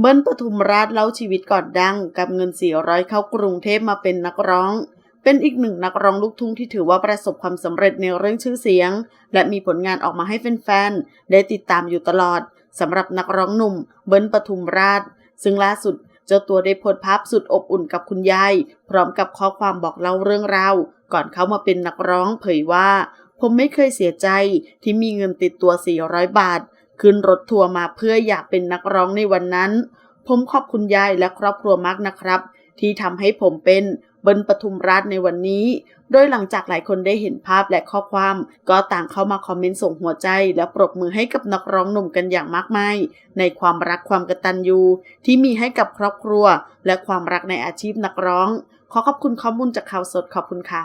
เบิ้ลปทุมราชเล่าชีวิตก่อนดัง กับเงิน 400 เข้ากรุงเทพมาเป็นนักร้อง เป็นอีกหนึ่งนักร้องลูกทุ่งที่ถือว่าประสบความสำเร็จในเรื่องชื่อเสียง และมีผลงานออกมาให้แฟนๆ ได้ติดตามอยู่ตลอดสำหรับนักร้องหนุ่ม เบิ้ลปทุมราช ซึ่งล่าสุดเจ้าตัวได้โพสภาพสุดอบอุ่นกับคุณยาย พร้อมกับข้อความบอกเล่าเรื่องราว ก่อนเข้ามาเป็นนักร้องเผยว่า ผมไม่เคยเสียใจที่มีเงินติดตัว 400 บาท ขึ้นรถทัวร์มาเพื่ออยากเป็นนักร้องในวันนั้น ผมขอบคุณยายและครอบครัวมากนะครับ ที่ทำให้ผมเป็นเบิ้ลปทุมราชในวันนี้ โดยหลังจากหลายคนได้เห็นภาพและข้อความ ก็ต่างเข้ามาคอมเมนต์ส่งหัวใจ และปรบมือให้กับนักร้องหนุ่มกันอย่างมากมาย ในความรักความกตัญญูที่มีให้กับครอบครัว และความรักในอาชีพนักร้อง ขอขอบคุณข้อมูลจากข่าวสดขอบคุณค่ะ